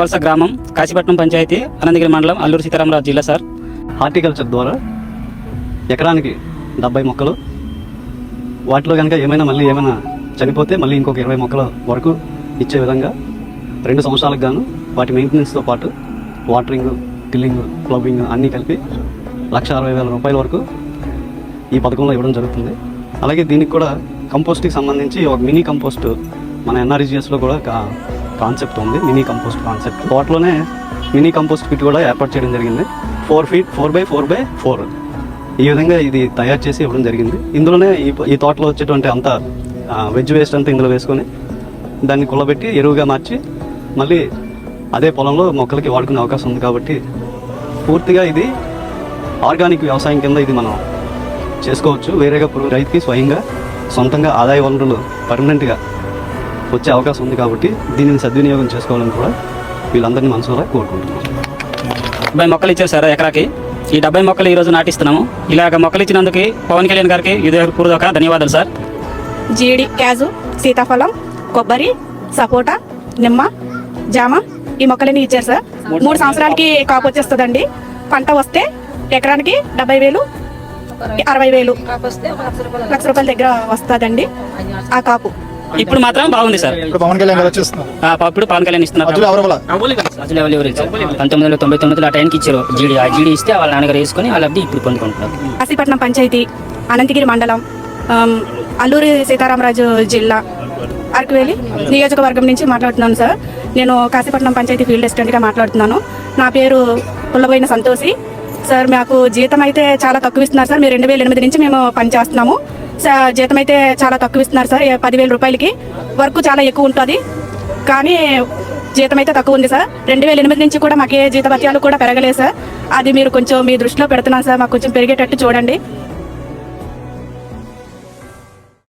కొత్తవలస గ్రామం కాశీపట్నం పంచాయతీ అనంతగిరి మండలం అల్లూరు సీతారామరాజు జిల్లా సార్. హార్టికల్చర్ ద్వారా ఎకరానికి డెబ్బై మొక్కలు వాటిలో కనుక ఏమైనా మళ్ళీ ఏమైనా చనిపోతే మళ్ళీ ఇంకొక ఇరవై మొక్కల వరకు ఇచ్చే విధంగా రెండు సంవత్సరాలకు గాను వాటి మెయింటెనెన్స్తో పాటు వాటరింగ్ టిల్లింగ్ ప్లబ్బింగ్ అన్నీ కలిపి లక్ష అరవై వేల రూపాయల వరకు ఈ పథకంలో ఇవ్వడం జరుగుతుంది. అలాగే దీనికి కూడా కంపోస్ట్కి సంబంధించి ఒక మినీ కంపోస్ట్ మన ఎన్ఆర్జిఎస్లో కూడా కాన్సెప్ట్ ఉంది మినీ కంపోస్ట్ కాన్సెప్ట్ వాటిలోనే మినీ కంపోస్ట్ కిట్ కూడా ఏర్పాటు చేయడం జరిగింది. Four feet four by four by four ఈ విధంగా ఇది తయారు చేసి ఇవ్వడం జరిగింది. ఇందులోనే ఈ ఈ తోటలో వచ్చేటువంటి అంత వెజ్ వేస్ట్ అంతా ఇందులో వేసుకొని దాన్ని కుళ్ళబెట్టి ఎరువుగా మార్చి మళ్ళీ అదే పొలంలో మొక్కలకి వాడుకునే అవకాశం ఉంది కాబట్టి పూర్తిగా ఇది ఆర్గానిక్ వ్యవసాయం కింద ఇది మనం చేసుకోవచ్చు. వేరేగా రైతుకి స్వయంగా సొంతంగా ఆదాయ వనరులు పర్మనెంట్గా వచ్చే అవకాశం ఉంది కాబట్టి దీనిని సద్వినియోగం చేసుకోవాలని కూడా వీళ్ళందరినీ మనసులో కోరుకుంటున్నాం. డెబ్బై మొక్కలు ఇచ్చారు సార్ ఎకరాకి. ఈ డెబ్బై మొక్కలు ఈ రోజు నాటిస్తున్నాము. ఇలాగ మొక్కలు ఇచ్చినందుకు పవన్ కళ్యాణ్ గారికి పూర్వక ధన్యవాదాలు సార్. జీడి క్యాజు సీతాఫలం కొబ్బరి సపోటా నిమ్మ జామ ఈ మొక్కలన్నీ ఇచ్చారు సార్. మూడు సంవత్సరాలకి కాపు వచ్చేస్తుందండి. పంట వస్తే ఎకరానికి డెబ్బై వేలు అరవై వేలు లక్ష రూపాయల దగ్గర వస్తుందండి ఆ కాపు. ఇప్పుడు మాత్రం బాగుంది సార్. ఇప్పుడు పవన్ కళ్యాణ్ గారు వచ్చేస్తున్నారు. ఆ, ఇప్పుడు పవన్ కళ్యాణ్ ఇస్తున్నారు అర్జున్ ఎవరు వాళ్ళ? అసలు ఎవరు ఎవరు ఇచ్చారు? పంతొమ్మిది వందల తొంభై తొమ్మిదిలో ఆ టైంకి ఇచ్చారు. జీడి ఆ జీడి ఇస్తే వాళ్ళ నాన్నగారు వేసుకొని వాళ్ళ లబ్ధి ఇప్పుడు పొందుకుంటున్నారు. కాశీపట్నం పంచాయతీ అనంతగిరి మండలం ఆమ్, అల్లూరి సీతారామరాజు జిల్లా అరకువేలి నియోజకవర్గం నుంచి మాట్లాడుతున్నాను సార్. నేను కాశీపట్నం పంచాయతీ ఫీల్డ్ అసిస్టెంట్గా మాట్లాడుతున్నాను. నా పేరు పుల్లబోయిన సంతోషి. సార్ మాకు జీతం అయితే చాలా తక్కువ ఇస్తున్నారు సార్. మీరు రెండు వేల ఎనిమిది నుంచి మేము పనిచేస్తున్నాము. జీతం అయితే చాలా తక్కువ ఇస్తున్నారు సార్ పదివేల రూపాయలకి. వర్క్ చాలా ఎక్కువ ఉంటుంది. కానీ జీతం అయితే తక్కువ ఉంది సార్. రెండు వేల ఎనిమిది నుంచి కూడా మాకే జీతభత్యాలు కూడా పెరగలేదు సార్. అది మీరు కొంచెం మీ దృష్టిలో పెడుతున్నాను సార్. మాకు కొంచెం పెరిగేటట్టు చూడండి.